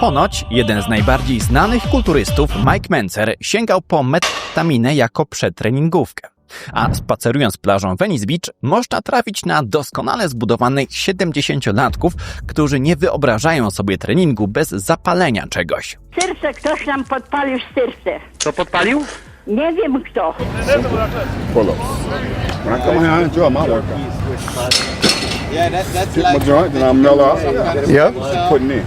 Ponoć jeden z najbardziej znanych kulturystów, Mike Menzer, sięgał po metaminę jako przedtreningówkę. A spacerując plażą Venice Beach, można trafić na doskonale zbudowanych 70-latków, którzy nie wyobrażają sobie treningu bez zapalenia czegoś. Serce ktoś nam podpalił serce. Kto podpalił? Nie wiem kto. pull-ups. When I come here, I enjoy my workout. My joint, then I mellow out. Yep. Putting in.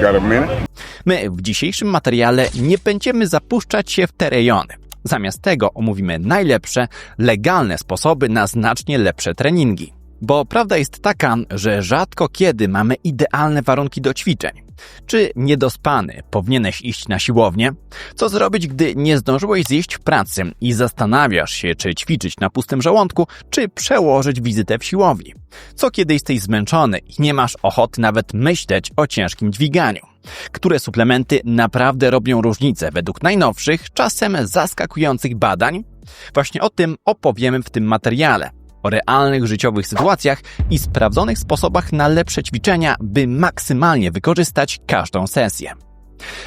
Got a minute? My w dzisiejszym materiale nie będziemy zapuszczać się w te rejony. Zamiast tego omówimy najlepsze, legalne sposoby na znacznie lepsze treningi. Bo prawda jest taka, że rzadko kiedy mamy idealne warunki do ćwiczeń. Czy niedospany powinieneś iść na siłownię? Co zrobić, gdy nie zdążyłeś zjeść w pracy i zastanawiasz się, czy ćwiczyć na pustym żołądku, czy przełożyć wizytę w siłowni? Co kiedy jesteś zmęczony i nie masz ochoty nawet myśleć o ciężkim dźwiganiu? Które suplementy naprawdę robią różnicę według najnowszych, czasem zaskakujących badań? Właśnie o tym opowiemy w tym materiale o realnych życiowych sytuacjach i sprawdzonych sposobach na lepsze ćwiczenia, by maksymalnie wykorzystać każdą sesję.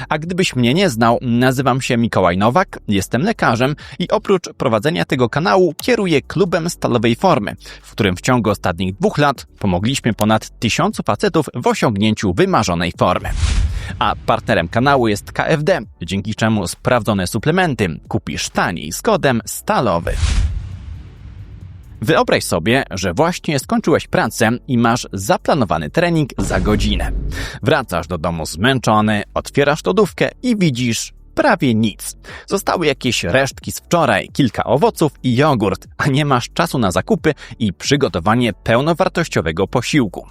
A gdybyś mnie nie znał, nazywam się Mikołaj Nowak, jestem lekarzem i oprócz prowadzenia tego kanału kieruję klubem stalowej formy, w którym w ciągu ostatnich dwóch lat pomogliśmy ponad tysiącu facetów w osiągnięciu wymarzonej formy. A partnerem kanału jest KFD, dzięki czemu sprawdzone suplementy kupisz taniej z kodem stalowy. Wyobraź sobie, że właśnie skończyłeś pracę i masz zaplanowany trening za godzinę. Wracasz do domu zmęczony, otwierasz lodówkę i widzisz prawie nic. Zostały jakieś resztki z wczoraj, kilka owoców i jogurt, a nie masz czasu na zakupy i przygotowanie pełnowartościowego posiłku.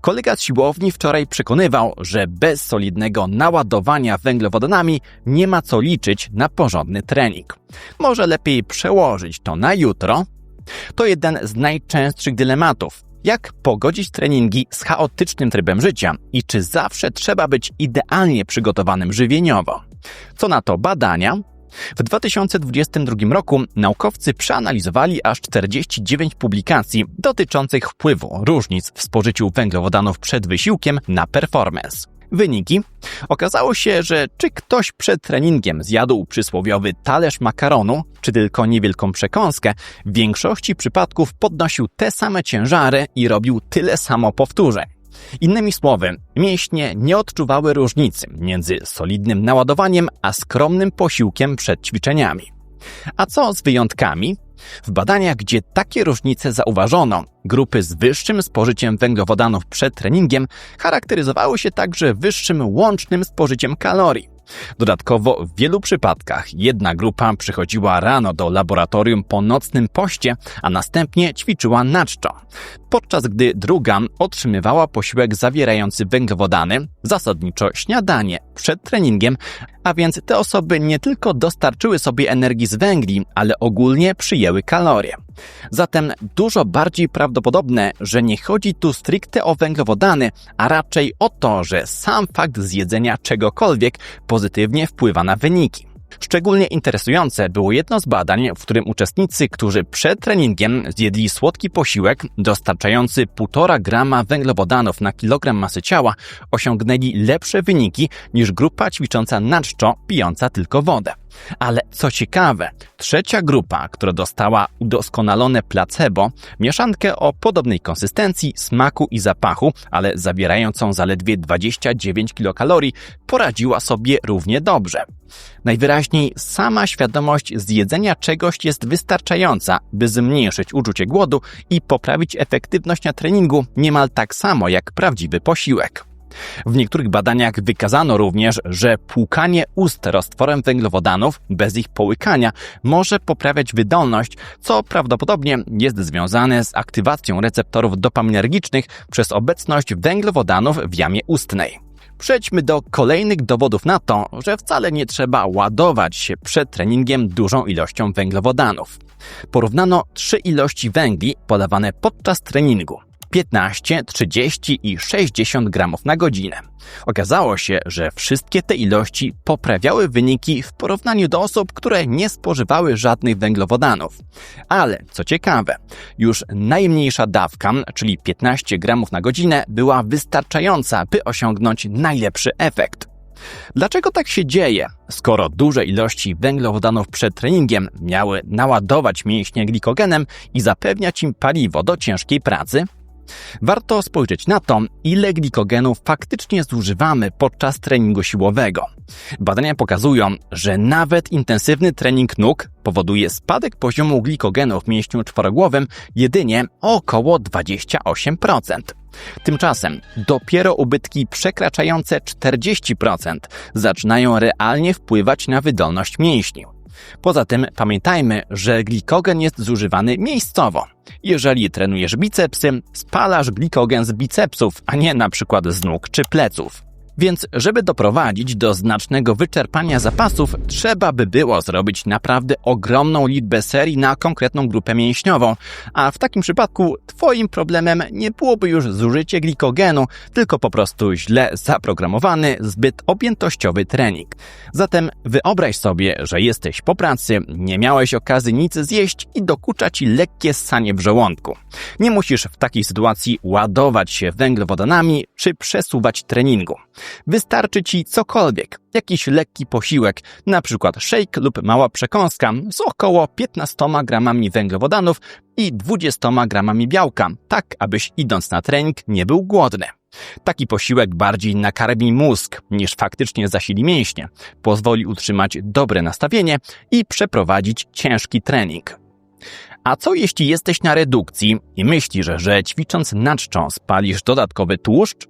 Kolega z siłowni wczoraj przekonywał, że bez solidnego naładowania węglowodanami nie ma co liczyć na porządny trening. Może lepiej przełożyć to na jutro, to jeden z najczęstszych dylematów. Jak pogodzić treningi z chaotycznym trybem życia i czy zawsze trzeba być idealnie przygotowanym żywieniowo? Co na to badania? W 2022 roku naukowcy przeanalizowali aż 49 publikacji dotyczących wpływu różnic w spożyciu węglowodanów przed wysiłkiem na performance. Wyniki? Okazało się, że czy ktoś przed treningiem zjadł przysłowiowy talerz makaronu, czy tylko niewielką przekąskę, w większości przypadków podnosił te same ciężary i robił tyle samo powtórzeń. Innymi słowy, mięśnie nie odczuwały różnicy między solidnym naładowaniem a skromnym posiłkiem przed ćwiczeniami. A co z wyjątkami? W badaniach, gdzie takie różnice zauważono, grupy z wyższym spożyciem węglowodanów przed treningiem charakteryzowały się także wyższym łącznym spożyciem kalorii. Dodatkowo w wielu przypadkach jedna grupa przychodziła rano do laboratorium po nocnym poście, a następnie ćwiczyła na czczo, podczas gdy druga otrzymywała posiłek zawierający węglowodany, zasadniczo śniadanie przed treningiem, a więc te osoby nie tylko dostarczyły sobie energii z węgli, ale ogólnie przyjęły kalorie. Zatem dużo bardziej prawdopodobne, że nie chodzi tu stricte o węglowodany, a raczej o to, że sam fakt zjedzenia czegokolwiek pozytywnie wpływa na wyniki. Szczególnie interesujące było jedno z badań, w którym uczestnicy, którzy przed treningiem zjedli słodki posiłek dostarczający 1,5 grama węglowodanów na kilogram masy ciała, osiągnęli lepsze wyniki niż grupa ćwicząca na czczo, pijąca tylko wodę. Ale co ciekawe, trzecia grupa, która dostała udoskonalone placebo, mieszankę o podobnej konsystencji, smaku i zapachu, ale zawierającą zaledwie 29 kilokalorii, poradziła sobie równie dobrze. Najwyraźniej sama świadomość zjedzenia czegoś jest wystarczająca, by zmniejszyć uczucie głodu i poprawić efektywność na treningu niemal tak samo jak prawdziwy posiłek. W niektórych badaniach wykazano również, że płukanie ust roztworem węglowodanów bez ich połykania może poprawiać wydolność, co prawdopodobnie jest związane z aktywacją receptorów dopaminergicznych przez obecność węglowodanów w jamie ustnej. Przejdźmy do kolejnych dowodów na to, że wcale nie trzeba ładować się przed treningiem dużą ilością węglowodanów. Porównano trzy ilości węgli podawane podczas treningu. 15, 30 i 60 gramów na godzinę. Okazało się, że wszystkie te ilości poprawiały wyniki w porównaniu do osób, które nie spożywały żadnych węglowodanów. Ale co ciekawe, już najmniejsza dawka, czyli 15 gramów na godzinę, była wystarczająca, by osiągnąć najlepszy efekt. Dlaczego tak się dzieje, skoro duże ilości węglowodanów przed treningiem miały naładować mięśnie glikogenem i zapewniać im paliwo do ciężkiej pracy? Warto spojrzeć na to, ile glikogenu faktycznie zużywamy podczas treningu siłowego. Badania pokazują, że nawet intensywny trening nóg powoduje spadek poziomu glikogenu w mięśniu czworogłowym jedynie około 28%. Tymczasem dopiero ubytki przekraczające 40% zaczynają realnie wpływać na wydolność mięśni. Poza tym pamiętajmy, że glikogen jest zużywany miejscowo. Jeżeli trenujesz bicepsy, spalasz glikogen z bicepsów, a nie na przykład z nóg czy pleców. Więc, żeby doprowadzić do znacznego wyczerpania zapasów, trzeba by było zrobić naprawdę ogromną liczbę serii na konkretną grupę mięśniową, a w takim przypadku Twoim problemem nie byłoby już zużycie glikogenu, tylko po prostu źle zaprogramowany, zbyt objętościowy trening. Zatem wyobraź sobie, że jesteś po pracy, nie miałeś okazji nic zjeść i dokucza Ci lekkie ssanie w żołądku. Nie musisz w takiej sytuacji ładować się węglowodanami czy przesuwać treningu. Wystarczy Ci cokolwiek, jakiś lekki posiłek, przykład shake lub mała przekąska z około 15 gramami węglowodanów i 20 gramami białka, tak abyś idąc na trening nie był głodny. Taki posiłek bardziej nakarmi mózg niż faktycznie zasili mięśnie, pozwoli utrzymać dobre nastawienie i przeprowadzić ciężki trening. A co jeśli jesteś na redukcji i myślisz, że ćwicząc na czczą spalisz dodatkowy tłuszcz?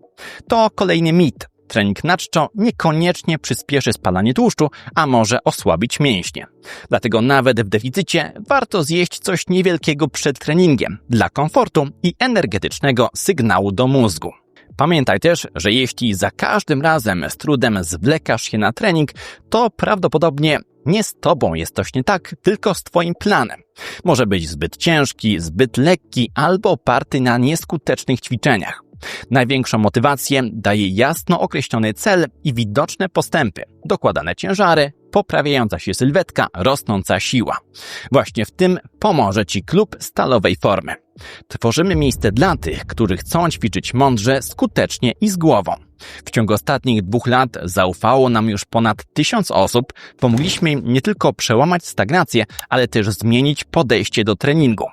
To kolejny mit, Trening na czczo niekoniecznie przyspieszy spalanie tłuszczu, a może osłabić mięśnie. Dlatego nawet w deficycie warto zjeść coś niewielkiego przed treningiem dla komfortu i energetycznego sygnału do mózgu. Pamiętaj też, że jeśli za każdym razem z trudem zwlekasz się na trening, to prawdopodobnie nie z tobą jest coś nie tak, tylko z twoim planem. Może być zbyt ciężki, zbyt lekki albo oparty na nieskutecznych ćwiczeniach. Największą motywację daje jasno określony cel i widoczne postępy, dokładane ciężary, poprawiająca się sylwetka, rosnąca siła. Właśnie w tym pomoże Ci klub stalowej formy. Tworzymy miejsce dla tych, którzy chcą ćwiczyć mądrze, skutecznie i z głową. W ciągu ostatnich dwóch lat zaufało nam już ponad tysiąc osób. Pomogliśmy im nie tylko przełamać stagnację, ale też zmienić podejście do treningu.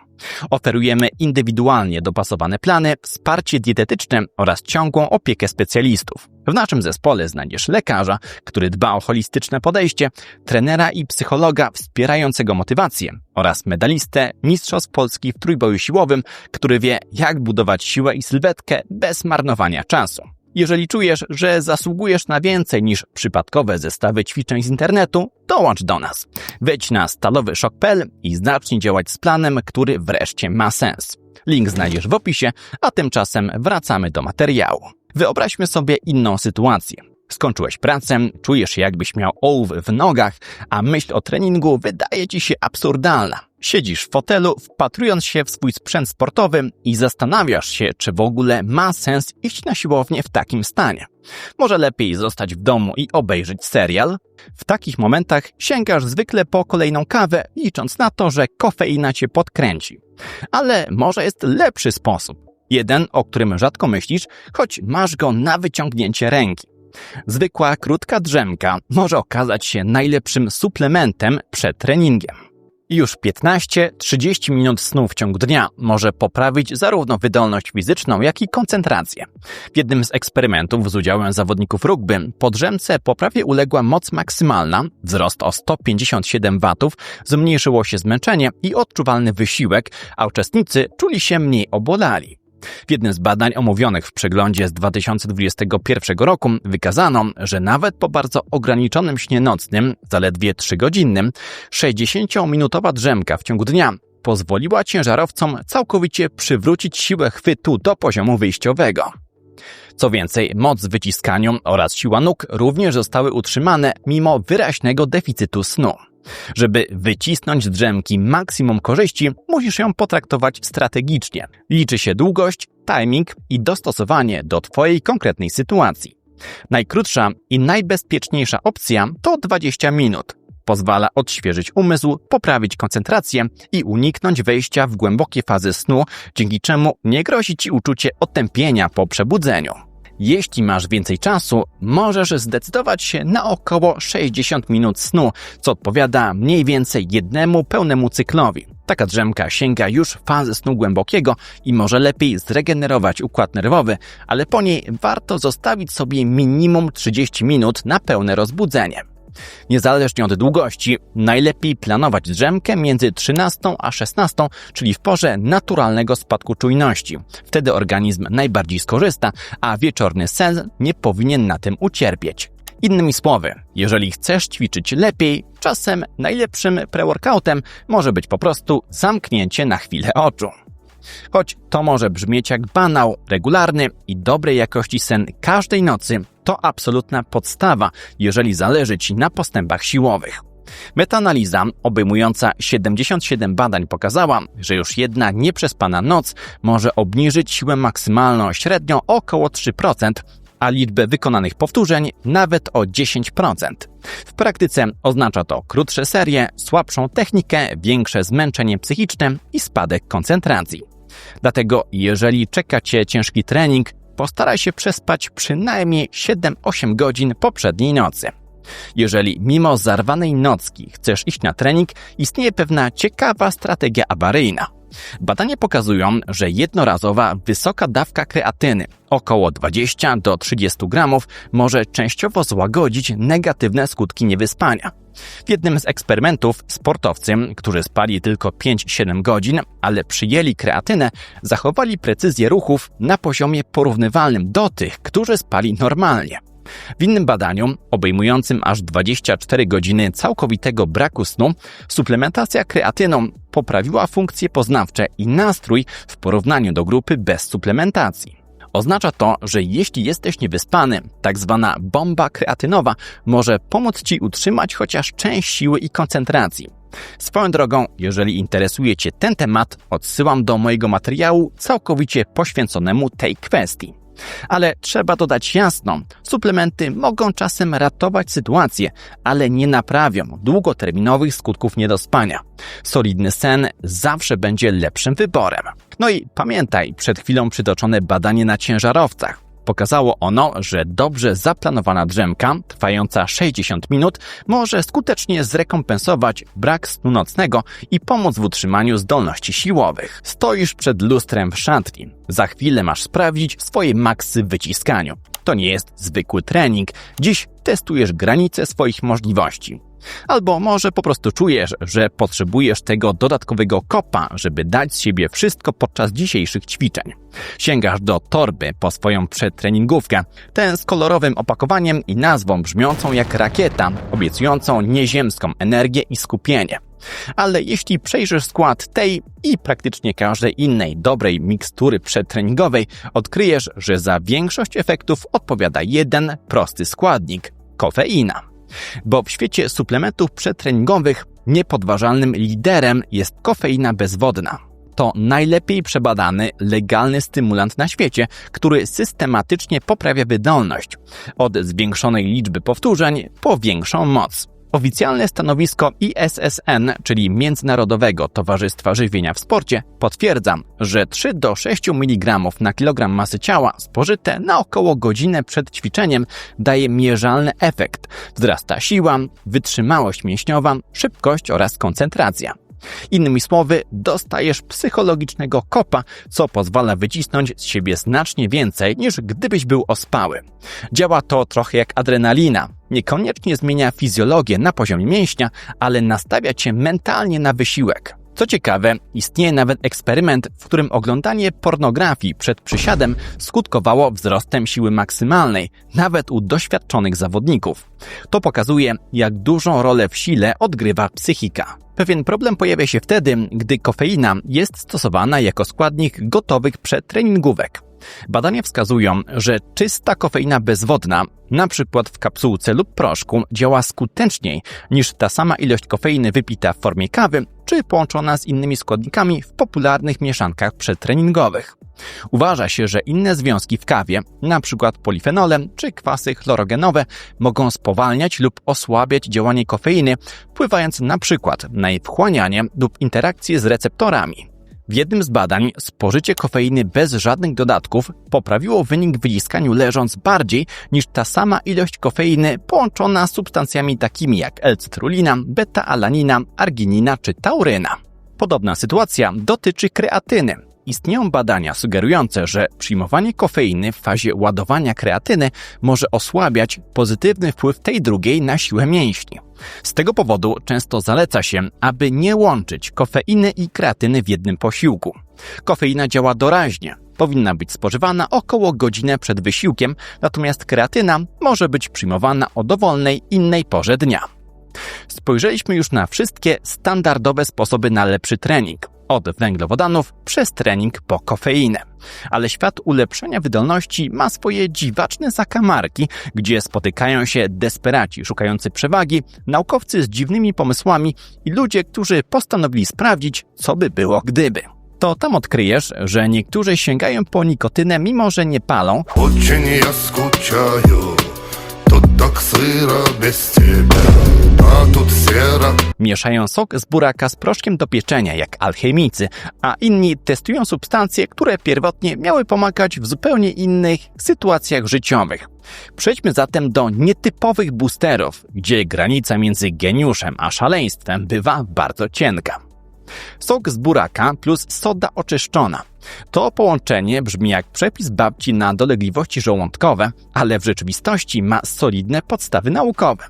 Oferujemy indywidualnie dopasowane plany, wsparcie dietetyczne oraz ciągłą opiekę specjalistów. W naszym zespole znajdziesz lekarza, który dba o holistyczne podejście, trenera i psychologa wspierającego motywację oraz medalistę Mistrzostw Polski w trójboju siłowym, który wie, jak budować siłę i sylwetkę bez marnowania czasu. Jeżeli czujesz, że zasługujesz na więcej niż przypadkowe zestawy ćwiczeń z internetu, dołącz do nas. Wejdź na stalowyszok.pl i zacznij działać z planem, który wreszcie ma sens. Link znajdziesz w opisie, a tymczasem wracamy do materiału. Wyobraźmy sobie inną sytuację. Skończyłeś pracę, czujesz się jakbyś miał ołów w nogach, a myśl o treningu wydaje ci się absurdalna. Siedzisz w fotelu, wpatrując się w swój sprzęt sportowy i zastanawiasz się, czy w ogóle ma sens iść na siłownię w takim stanie. Może lepiej zostać w domu i obejrzeć serial? W takich momentach sięgasz zwykle po kolejną kawę, licząc na to, że kofeina cię podkręci. Ale może jest lepszy sposób. Jeden, o którym rzadko myślisz, choć masz go na wyciągnięcie ręki. Zwykła, krótka drzemka może okazać się najlepszym suplementem przed treningiem. Już 15-30 minut snu w ciągu dnia może poprawić zarówno wydolność fizyczną, jak i koncentrację. W jednym z eksperymentów z udziałem zawodników rugby po drzemce poprawie uległa moc maksymalna, wzrost o 157 watów, zmniejszyło się zmęczenie i odczuwalny wysiłek, a uczestnicy czuli się mniej obolali. W jednym z badań omówionych w przeglądzie z 2021 roku wykazano, że nawet po bardzo ograniczonym śnie nocnym, zaledwie 3-godzinnym, 60-minutowa drzemka w ciągu dnia pozwoliła ciężarowcom całkowicie przywrócić siłę chwytu do poziomu wyjściowego. Co więcej, moc w wyciskaniu oraz siła nóg również zostały utrzymane mimo wyraźnego deficytu snu. Żeby wycisnąć z drzemki maksimum korzyści, musisz ją potraktować strategicznie. Liczy się długość, timing i dostosowanie do Twojej konkretnej sytuacji. Najkrótsza i najbezpieczniejsza opcja to 20 minut. Pozwala odświeżyć umysł, poprawić koncentrację i uniknąć wejścia w głębokie fazy snu, dzięki czemu nie grozi Ci uczucie otępienia po przebudzeniu. Jeśli masz więcej czasu, możesz zdecydować się na około 60 minut snu, co odpowiada mniej więcej jednemu pełnemu cyklowi. Taka drzemka sięga już fazy snu głębokiego i może lepiej zregenerować układ nerwowy, ale po niej warto zostawić sobie minimum 30 minut na pełne rozbudzenie. Niezależnie od długości, najlepiej planować drzemkę między 13 a 16, czyli w porze naturalnego spadku czujności. Wtedy organizm najbardziej skorzysta, a wieczorny sen nie powinien na tym ucierpieć. Innymi słowy, jeżeli chcesz ćwiczyć lepiej, czasem najlepszym pre-workoutem może być po prostu zamknięcie na chwilę oczu. Choć to może brzmieć jak banał, regularny i dobrej jakości sen każdej nocy to absolutna podstawa, jeżeli zależy Ci na postępach siłowych. Metaanaliza obejmująca 77 badań pokazała, że już jedna nieprzespana noc może obniżyć siłę maksymalną średnio około 3%, a liczbę wykonanych powtórzeń nawet o 10%. W praktyce oznacza to krótsze serie, słabszą technikę, większe zmęczenie psychiczne i spadek koncentracji. Dlatego, jeżeli czeka Cię ciężki trening, postaraj się przespać przynajmniej 7-8 godzin poprzedniej nocy. Jeżeli mimo zarwanej nocki chcesz iść na trening, istnieje pewna ciekawa strategia awaryjna. Badania pokazują, że jednorazowa wysoka dawka kreatyny, około 20 do 30 gramów, może częściowo złagodzić negatywne skutki niewyspania. W jednym z eksperymentów sportowcy, którzy spali tylko 5-7 godzin, ale przyjęli kreatynę, zachowali precyzję ruchów na poziomie porównywalnym do tych, którzy spali normalnie. W innym badaniu, obejmującym aż 24 godziny całkowitego braku snu, suplementacja kreatyną poprawiła funkcje poznawcze i nastrój w porównaniu do grupy bez suplementacji. Oznacza to, że jeśli jesteś niewyspany, tak zwana bomba kreatynowa może pomóc Ci utrzymać chociaż część siły i koncentracji. Swoją drogą, jeżeli interesuje Cię ten temat, odsyłam do mojego materiału całkowicie poświęconemu tej kwestii. Ale trzeba dodać jasno, suplementy mogą czasem ratować sytuację, ale nie naprawią długoterminowych skutków niedospania. Solidny sen zawsze będzie lepszym wyborem. No i pamiętaj, przed chwilą przytoczone badanie na ciężarowcach. Pokazało ono, że dobrze zaplanowana drzemka, trwająca 60 minut, może skutecznie zrekompensować brak snu nocnego i pomóc w utrzymaniu zdolności siłowych. Stoisz przed lustrem w szatni. Za chwilę masz sprawdzić swoje maksy w wyciskaniu. To nie jest zwykły trening. Dziś testujesz granice swoich możliwości. Albo może po prostu czujesz, że potrzebujesz tego dodatkowego kopa, żeby dać z siebie wszystko podczas dzisiejszych ćwiczeń. Sięgasz do torby po swoją przedtreningówkę, tę z kolorowym opakowaniem i nazwą brzmiącą jak rakieta, obiecującą nieziemską energię i skupienie. Ale jeśli przejrzysz skład tej i praktycznie każdej innej dobrej mikstury przedtreningowej, odkryjesz, że za większość efektów odpowiada jeden prosty składnik kofeina. Bo w świecie suplementów przedtreningowych niepodważalnym liderem jest kofeina bezwodna. To najlepiej przebadany, legalny stymulant na świecie, który systematycznie poprawia wydolność. Od zwiększonej liczby powtórzeń po większą moc. Oficjalne stanowisko ISSN, czyli Międzynarodowego Towarzystwa Żywienia w Sporcie, potwierdza, że 3 do 6 mg na kilogram masy ciała spożyte na około godzinę przed ćwiczeniem daje mierzalny efekt. Wzrasta siła, wytrzymałość mięśniowa, szybkość oraz koncentracja. Innymi słowy, dostajesz psychologicznego kopa, co pozwala wycisnąć z siebie znacznie więcej niż gdybyś był ospały. Działa to trochę jak adrenalina. Niekoniecznie zmienia fizjologię na poziomie mięśnia, ale nastawia cię mentalnie na wysiłek. Co ciekawe, istnieje nawet eksperyment, w którym oglądanie pornografii przed przysiadem skutkowało wzrostem siły maksymalnej, nawet u doświadczonych zawodników. To pokazuje, jak dużą rolę w sile odgrywa psychika. Pewien problem pojawia się wtedy, gdy kofeina jest stosowana jako składnik gotowych przedtreningówek. Badania wskazują, że czysta kofeina bezwodna, na przykład w kapsułce lub proszku, działa skuteczniej niż ta sama ilość kofeiny wypita w formie kawy czy połączona z innymi składnikami w popularnych mieszankach przedtreningowych. Uważa się, że inne związki w kawie, np. polifenole czy kwasy chlorogenowe, mogą spowalniać lub osłabiać działanie kofeiny, wpływając np. na jej wchłanianie lub interakcję z receptorami. W jednym z badań spożycie kofeiny bez żadnych dodatków poprawiło wynik w wyciskaniu leżąc bardziej niż ta sama ilość kofeiny połączona z substancjami takimi jak L-cytrulina, beta-alanina, arginina czy tauryna. Podobna sytuacja dotyczy kreatyny. Istnieją badania sugerujące, że przyjmowanie kofeiny w fazie ładowania kreatyny może osłabiać pozytywny wpływ tej drugiej na siłę mięśni. Z tego powodu często zaleca się, aby nie łączyć kofeiny i kreatyny w jednym posiłku. Kofeina działa doraźnie, powinna być spożywana około godzinę przed wysiłkiem, natomiast kreatyna może być przyjmowana o dowolnej innej porze dnia. Spojrzeliśmy już na wszystkie standardowe sposoby na lepszy trening, od węglowodanów przez trening po kofeinę. Ale świat ulepszenia wydolności ma swoje dziwaczne zakamarki, gdzie spotykają się desperaci szukający przewagi, naukowcy z dziwnymi pomysłami i ludzie, którzy postanowili sprawdzić, co by było gdyby to tam odkryjesz, że niektórzy sięgają po nikotynę, mimo że nie palą, Очень я скучаю Тут так сыро без тебя А тут серо mieszają sok z buraka z proszkiem do pieczenia, jak alchemicy, a inni testują substancje, które pierwotnie miały pomagać w zupełnie innych sytuacjach życiowych. Przejdźmy zatem do nietypowych boosterów, gdzie granica między geniuszem a szaleństwem bywa bardzo cienka. Sok z buraka plus soda oczyszczona. To połączenie brzmi jak przepis babci na dolegliwości żołądkowe, ale w rzeczywistości ma solidne podstawy naukowe.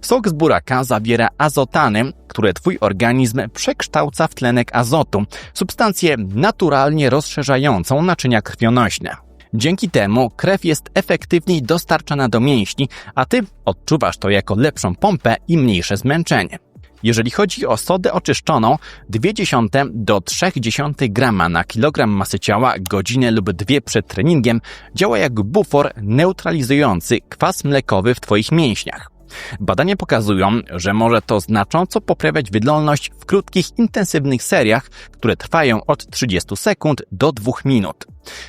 Sok z buraka zawiera azotany, które twój organizm przekształca w tlenek azotu, substancję naturalnie rozszerzającą naczynia krwionośne. Dzięki temu krew jest efektywniej dostarczana do mięśni, a ty odczuwasz to jako lepszą pompę i mniejsze zmęczenie. Jeżeli chodzi o sodę oczyszczoną, 0,2 do 0,3 grama na kilogram masy ciała godzinę lub dwie przed treningiem działa jak bufor neutralizujący kwas mlekowy w Twoich mięśniach. Badania pokazują, że może to znacząco poprawiać wydolność w krótkich, intensywnych seriach, które trwają od 30 sekund do 2 minut.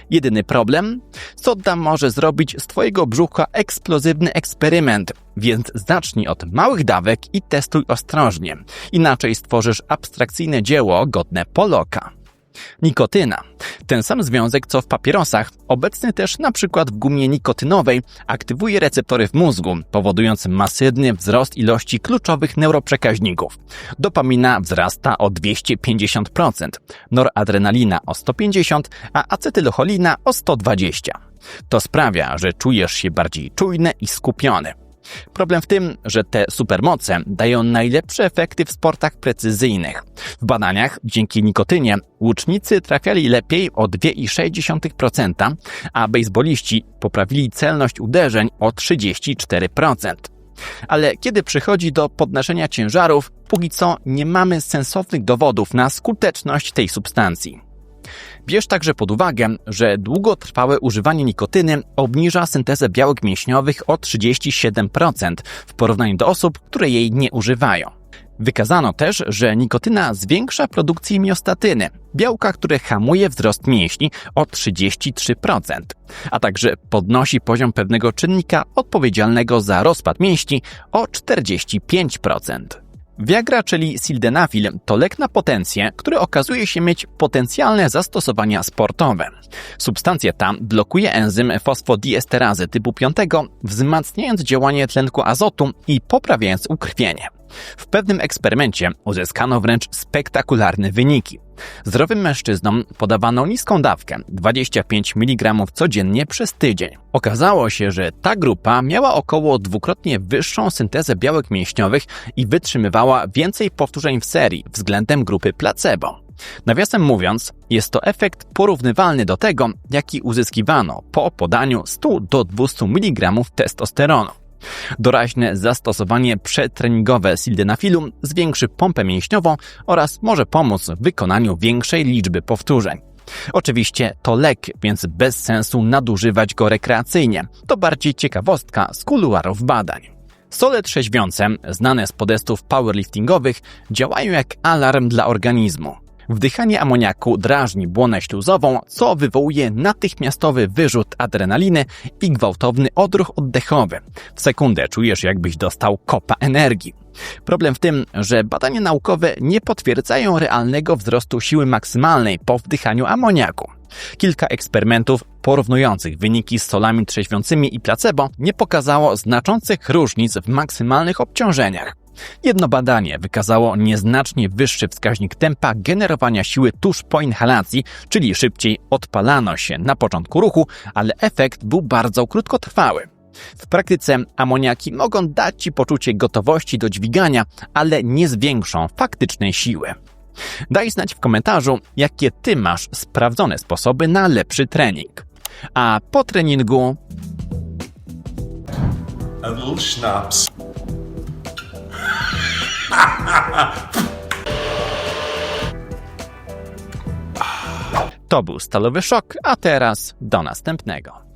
Jedyny problem? Soda może zrobić z Twojego brzucha eksplozywny eksperyment, więc zacznij od małych dawek i testuj ostrożnie. Inaczej stworzysz abstrakcyjne dzieło godne Poloka. Nikotyna. Ten sam związek co w papierosach, obecny też na przykład w gumie nikotynowej, aktywuje receptory w mózgu, powodując masywny wzrost ilości kluczowych neuroprzekaźników. Dopamina wzrasta o 250%, noradrenalina o 150%, a acetylcholina o 120%. To sprawia, że czujesz się bardziej czujny i skupiony. Problem w tym, że te supermoce dają najlepsze efekty w sportach precyzyjnych. W badaniach dzięki nikotynie łucznicy trafiali lepiej o 2,6%, a bejsboliści poprawili celność uderzeń o 34%. Ale kiedy przychodzi do podnoszenia ciężarów, póki co nie mamy sensownych dowodów na skuteczność tej substancji. Bierz także pod uwagę, że długotrwałe używanie nikotyny obniża syntezę białek mięśniowych o 37% w porównaniu do osób, które jej nie używają. Wykazano też, że nikotyna zwiększa produkcję miostatyny, białka, które hamuje wzrost mięśni o 33%, a także podnosi poziom pewnego czynnika odpowiedzialnego za rozpad mięśni o 45%. Viagra, czyli sildenafil, to lek na potencję, który okazuje się mieć potencjalne zastosowania sportowe. Substancja ta blokuje enzym fosfodiesterazy typu 5, wzmacniając działanie tlenku azotu i poprawiając ukrwienie. W pewnym eksperymencie uzyskano wręcz spektakularne wyniki. Zdrowym mężczyznom podawano niską dawkę 25 mg codziennie przez tydzień. Okazało się, że ta grupa miała około dwukrotnie wyższą syntezę białek mięśniowych i wytrzymywała więcej powtórzeń w serii względem grupy placebo. Nawiasem mówiąc, jest to efekt porównywalny do tego, jaki uzyskiwano po podaniu 100 do 200 mg testosteronu. Doraźne zastosowanie przetreningowe sildenafilu zwiększy pompę mięśniową oraz może pomóc w wykonaniu większej liczby powtórzeń. Oczywiście to lek, więc bez sensu nadużywać go rekreacyjnie. To bardziej ciekawostka z kuluarów badań. Sole trzeźwiące, znane z podestów powerliftingowych, działają jak alarm dla organizmu. Wdychanie amoniaku drażni błonę śluzową, co wywołuje natychmiastowy wyrzut adrenaliny i gwałtowny odruch oddechowy. W sekundę czujesz, jakbyś dostał kopa energii. Problem w tym, że badania naukowe nie potwierdzają realnego wzrostu siły maksymalnej po wdychaniu amoniaku. Kilka eksperymentów porównujących wyniki z solami trzeźwiącymi i placebo nie pokazało znaczących różnic w maksymalnych obciążeniach. Jedno badanie wykazało nieznacznie wyższy wskaźnik tempa generowania siły tuż po inhalacji, czyli szybciej odpalano się na początku ruchu, ale efekt był bardzo krótkotrwały. W praktyce amoniaki mogą dać Ci poczucie gotowości do dźwigania, ale nie zwiększą faktycznej siły. Daj znać w komentarzu, jakie Ty masz sprawdzone sposoby na lepszy trening. A po treningu a little schnapps. To był stalowy szok, a teraz do następnego.